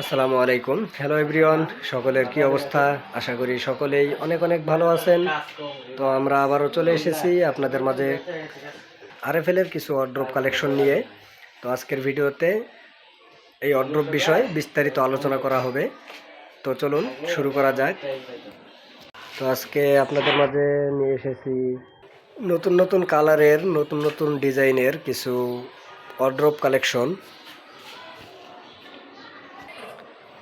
আসসালামু আলাইকুম। Hello everyone সকলের কি অবস্থা? আশা করি সকলেই অনেক অনেক ভালো আছেন। তো আমরা আবারও চলে এসেছি আপনাদের মাঝে আরএফএলের কিছু অড্রপ কালেকশন নিয়ে। তো আজকের ভিডিওতে এই অড্রপ বিষয়ে বিস্তারিত আলোচনা করা হবে। তো চলুন শুরু করা যাক। তো আজকে আপনাদের মাঝে নিয়ে এসেছি নতুন নতুন কালারের নতুন নতুন ডিজাইনের কিছু অড্রপ কালেকশন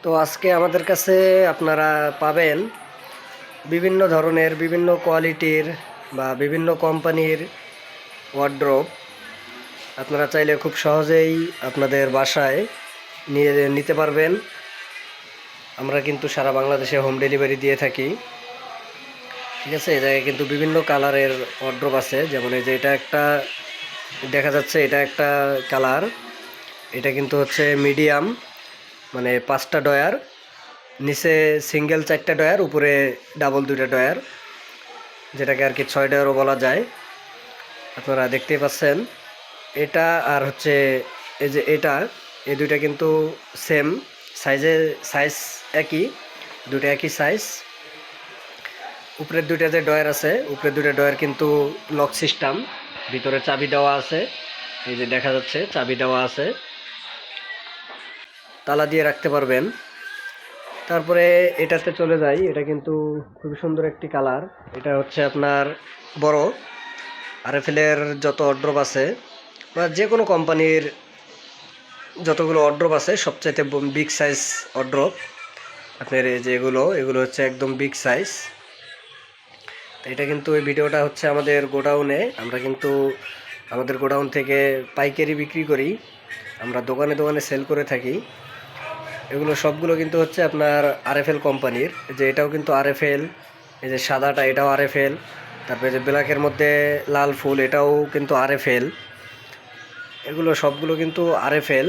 তো আজকে আমাদের কাছে আপনারা পাবেন বিভিন্ন ধরনের, বিভিন্ন কোয়ালিটির বা বিভিন্ন কোম্পানির ওয়ার্ড্রোপ আপনারা চাইলে খুব সহজেই আপনাদের বাসায় নিয়ে নিতে পারবেন। আমরা কিন্তু সারা বাংলাদেশে হোম ডেলিভারি দিয়ে থাকি। ঠিক আছে, এই জায়গায় কিন্তু বিভিন্ন কালারের ওয়ার্ড্রোপ আছে। যেমন এই যে এটা একটা, দেখা যাচ্ছে এটা একটা কালার। এটা কিন্তু হচ্ছে মিডিয়াম মানে পাঁচটা ডয়ার, নিচে সিঙ্গেল চারটা ডয়ার, উপরে ডাবল দুইটা ডয়ার, যেটাকে আর কি ছয় ডয়ারও বলা যায়। আপনারা দেখতেই পাচ্ছেন, এটা আর হচ্ছে এই যে এটা, এই দুইটা কিন্তু সেম সাইজে সাইজ একই দুটো একই সাইজ উপরের দুইটা যে ডয়ার আছে, উপরের দুইটা ডয়ার কিন্তু লক সিস্টেম ভিতরে চাবি দেওয়া আছে, এই যে দেখা যাচ্ছে, চাবি দেওয়া আছে। তালা দিয়ে রাখতে পারবেন। তারপরে এটাতে চলে যাই। এটা কিন্তু খুবই সুন্দর একটি কালার। এটা হচ্ছে আপনার বড় আরএফএলের যত অড্রপ আছে বা যে কোনো কোম্পানির যতগুলো অড্রপ আছে, সবচাইতে বিগ সাইজ অড্রপ আপনার এই যে এগুলো এগুলো হচ্ছে একদম বিগ সাইজ এটা কিন্তু এই ভিডিওটা হচ্ছে আমাদের গোডাউনে আমরা কিন্তু আমাদের গোডাউন থেকে পাইকারি বিক্রি করি। আমরা দোকানে দোকানে সেল করে থাকি। এগুলো সবগুলো কিন্তু হচ্ছে আপনার আরএফএল কোম্পানির। যে এটাও কিন্তু আরএফএল এই যে সাদাটা এটাও আরএফএল তারপরে যে ব্ল্যাকের মধ্যে লাল ফুল এটাও কিন্তু আরএফএল এগুলো সবগুলো কিন্তু আরএফএল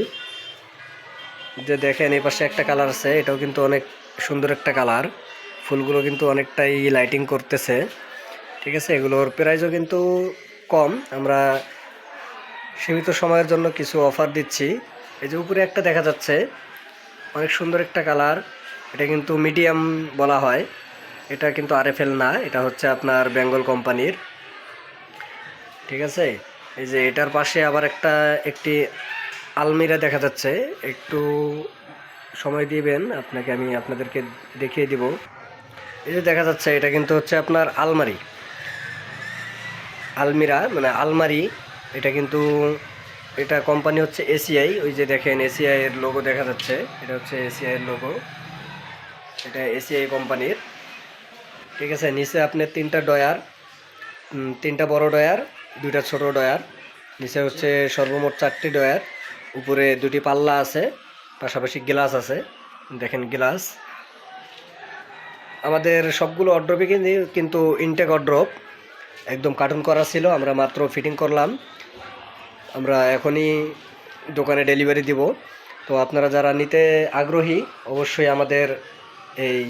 যে দেখেন এই পাশে একটা কালার আছে, এটাও কিন্তু অনেক সুন্দর একটা কালার ফুলগুলো কিন্তু অনেকটাই লাইটিং করতেছে। ঠিক আছে, এগুলোর প্রাইসও কিন্তু কম। আমরা সীমিত সময়ের জন্য কিছু অফার দিচ্ছি। এই যে উপরে একটা দেখা যাচ্ছে অনেক সুন্দর একটা কালার। এটা কিন্তু মিডিয়াম বলা হয়। এটা কিন্তু আর আরএফএল না, এটা হচ্ছে আপনার বেঙ্গল কোম্পানির। ঠিক আছে? এই যে এটার পাশে আবার একটা, একটি আলমিরা দেখা যাচ্ছে। একটু সময় দিবেন, আপনাকে আমি আপনাদেরকে দেখিয়ে দিব। এই যে দেখা যাচ্ছে, এটা কিন্তু হচ্ছে আপনার আলমারি। আলমিরা মানে আলমারি, এটা কিন্তু এটা কোম্পানি হচ্ছে এসিআই, ওই যে দেখেন এসিআই এর লোগো দেখা যাচ্ছে। এটা হচ্ছে এসিআই এর লোগো এটা এসিআই কোম্পানির। ঠিক আছে, নিচে আপনার তিনটা ডয়ার তিনটা বড় ডয়ার দুইটা ছোট ডয়ার নিচে হচ্ছে সর্বমোট চারটি ডয়ার উপরে দুটি পাল্লা আছে, পাশাপাশি গ্লাস আছে। দেখেন গ্লাস। আমাদের সবগুলো অড্রপে কিন্তু কিন্তু ইনটেক অড্রপ একদম কার্টুন করা ছিল, আমরা মাত্র ফিটিং করলাম। আমরা এখনই দোকানে ডেলিভারি দিব। তো আপনারা যারা নিতে আগ্রহী, অবশ্যই আমাদের এই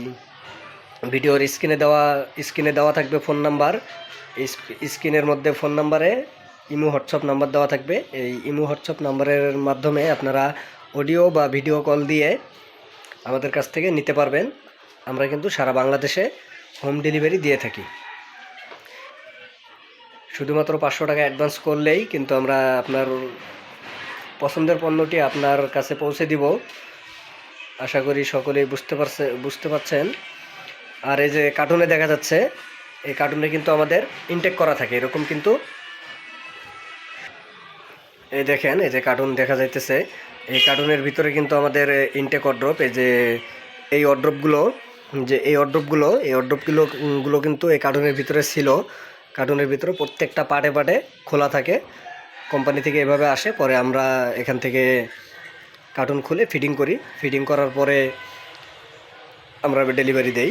ভিডিওর স্ক্রিনে দেওয়া স্ক্রিনে দেওয়া থাকবে ফোন নাম্বার স্ক্রিনের মধ্যে ফোন নাম্বারে ইমো হোয়াটসঅ্যাপ নাম্বার দেওয়া থাকবে। এই ইমো হোয়াটসঅ্যাপ নাম্বারের মাধ্যমে আপনারা অডিও বা ভিডিও কল দিয়ে আমাদের কাছ থেকে নিতে পারবেন। আমরা কিন্তু সারা বাংলাদেশে হোম ডেলিভারি দিয়ে থাকি। শুধুমাত্র পাঁচশো টাকা অ্যাডভান্স করলেই কিন্তু আমরা আপনার পছন্দের পণ্যটি আপনার কাছে পৌঁছে দিব। আশা করি সকলেই বুঝতে পারছে, বুঝতে পারছেন। আর এই যে কার্টুনে দেখা যাচ্ছে, এই কার্টুনে কিন্তু আমাদের ইনটেক করা থাকে, এরকম কিন্তু। এই দেখেন, এই যে কার্টুন দেখা যাইতেছে, এই কার্টুনের ভিতরে কিন্তু আমাদের ইনটেক অড্রপ এই যে এই অড্রপগুলো যে এই অড্রপগুলো এই অড্রপগুলো গুলো কিন্তু এই কার্টুনের ভিতরে ছিল। কার্টুনের ভিতরে প্রত্যেকটা পার্টে পার্টে খোলা থাকে। কোম্পানি থেকে এভাবে আসে, পরে আমরা এখান থেকে কার্টুন খুলে ফিটিং করি। ফিটিং করার পরে আমরা ডেলিভারি দেই।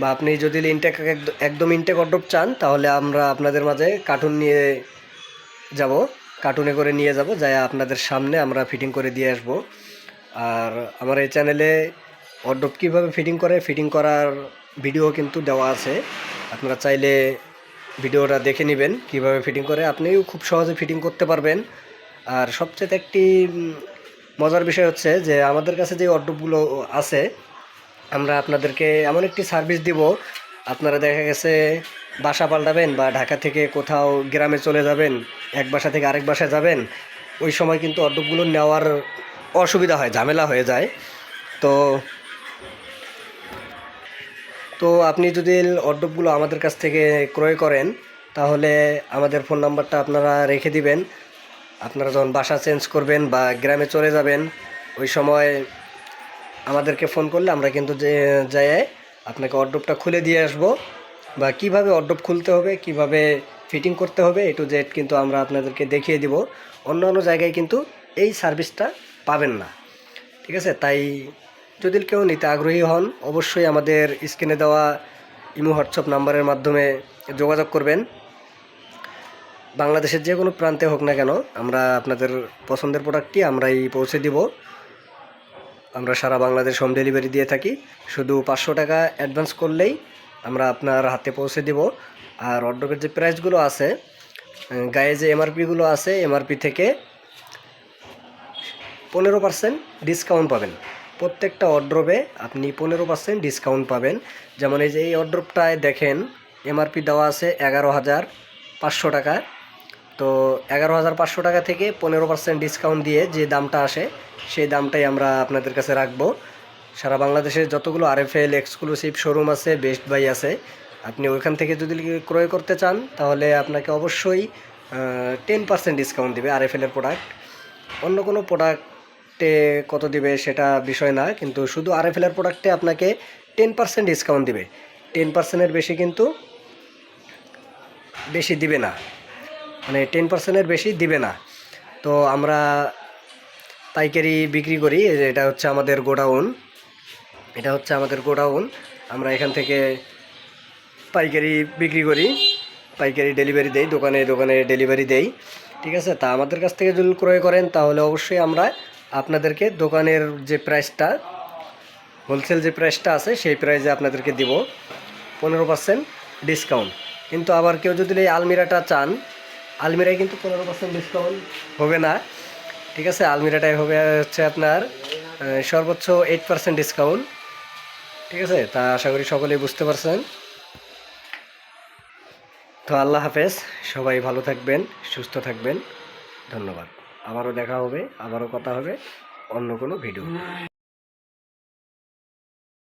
বা আপনি যদি ইনটেক একদম ইনটেক অড্রপ চান, তাহলে আমরা আপনাদের মাঝে কার্টুন নিয়ে যাব। কার্টুনে করে নিয়ে যাব যাই আপনাদের সামনে আমরা ফিটিং করে দিয়ে আসব। আর আমার এই চ্যানেলে অড্রপ কীভাবে ফিটিং করে ফিটিং করার ভিডিও কিন্তু দেওয়া আছে। আপনারা চাইলে ভিডিওটা দেখে নেবেন কীভাবে ফিটিং করে। আপনিও খুব সহজে ফিটিং করতে পারবেন। আর সবচেয়ে একটি মজার বিষয় হচ্ছে যে, আমাদের কাছে যে অর্ডারগুলো আছে, আমরা আপনাদেরকে এমন একটি সার্ভিস দিব, আপনারা দেখা গেছে বাসা পাল্টাবেন বা ঢাকা থেকে কোথাও গ্রামে চলে যাবেন, এক বাসা থেকে আরেক বাসায় যাবেন, ওই সময় কিন্তু অর্ডারগুলো নেওয়ার অসুবিধা হয়, ঝামেলা হয়ে যায়। তো তো আপনি যদি অর্ডারগুলো আমাদের কাছ থেকে ক্রয় করেন, তাহলে আমাদের ফোন নাম্বারটা আপনারা রেখে দিবেন। আপনারা যখন বাসা চেঞ্জ করবেন বা গ্রামে চলে যাবেন, ওই সময় আমাদেরকে ফোন করলে আমরা কিন্তু যে আপনাকে অর্ডারটা খুলে দিয়ে আসব। বা কীভাবে অর্ডার খুলতে হবে, কীভাবে ফিটিং করতে হবে, এ টু জেড কিন্তু আমরা আপনাদেরকে দেখিয়ে দিব। অন্য অন্য জায়গায় কিন্তু এই সার্ভিসটা পাবেন না। ঠিক আছে? তাই যদি কেউ নিতে আগ্রহী হন, অবশ্যই আমাদের স্ক্রিনে দেওয়া ইমো, হোয়াটসঅ্যাপ নাম্বারের মাধ্যমে যোগাযোগ করবেন। বাংলাদেশের যে কোনো প্রান্তে হোক না কেন, আমরা আপনাদের পছন্দের প্রোডাক্টটি আমরাই পৌঁছে দিব। আমরা সারা বাংলাদেশ হোম ডেলিভারি দিয়ে থাকি। শুধু পাঁচশো টাকা অ্যাডভান্স করলেই আমরা আপনার হাতে পৌঁছে দিব। আর অর্ডারের যে প্রাইসগুলো আছে গায়ে যে এমআরপিগুলো আছে, এমআরপি থেকে পনেরো পার্সেন্ট ডিসকাউন্ট পাবেন। প্রত্যেকটা অর্ড্রপে আপনি পনেরো পার্সেন্ট ডিসকাউন্ট পাবেন। যেমন এই যে এই অর্ড্রপটায় দেখেন এমআরপি দেওয়া আছে এগারো হাজার পাঁচশো টাকা। তো এগারো হাজার পাঁচশো টাকা থেকে পনেরো পার্সেন্ট ডিসকাউন্ট দিয়ে যে দামটা আসে, সেই দামটাই আমরা আপনাদের কাছে রাখব। সারা বাংলাদেশের যতগুলো আর আরএফএল এক্সক্লুসিভ শোরুম আছে বেস্ট বাই আছে, আপনি ওইখান থেকে যদি ক্রয় করতে চান, তাহলে আপনাকে অবশ্যই টেন পার্সেন্ট ডিসকাউন্ট দেবে আর আরএফএলের প্রোডাক্ট অন্য কোনো প্রোডাক্টে কত দিবে সেটা বিষয় না, কিন্তু শুধু আরএফএলের প্রোডাক্টে আপনাকে টেন পার্সেন্ট ডিসকাউন্ট দিবে। টেন পার্সেন্টের বেশি কিন্তু বেশি দিবে না। মানে টেন পার্সেন্টের বেশি দিবে না। তো আমরা পাইকারি বিক্রি করি এটা হচ্ছে আমাদের গোডাউন। এটা হচ্ছে আমাদের গোডাউন। আমরা এখান থেকে পাইকারি বিক্রি করি। পাইকারি ডেলিভারি দেই, দোকানে দোকানে ডেলিভারি দেই। ঠিক আছে? তা আমাদের কাছ থেকে যদি ক্রয় করেন, তাহলে অবশ্যই আমরা আপনাদেরকে দোকানের যে প্রাইসটা হোলসেল যে প্রাইসটা আছে, সেই প্রাইসে আপনাদেরকে দিব পনেরো পার্সেন্ট ডিসকাউন্ট কিন্তু আবার কেউ যদি এই আলমিরাটা চান, আলমিরায় কিন্তু পনেরো পার্সেন্ট ডিসকাউন্ট হবে না। ঠিক আছে? আলমিরাটাই হবে হচ্ছে আপনার সর্বোচ্চ এইট পার্সেন্ট ডিসকাউন্ট ঠিক আছে? তা আশা করি সকলেই বুঝতে পারছেন। তো আল্লাহ হাফেজ, সবাই ভালো থাকবেন, সুস্থ থাকবেন। ধন্যবাদ। আবারও দেখা হবে আবারও কথা হবে অন্য কোনো ভিডিও।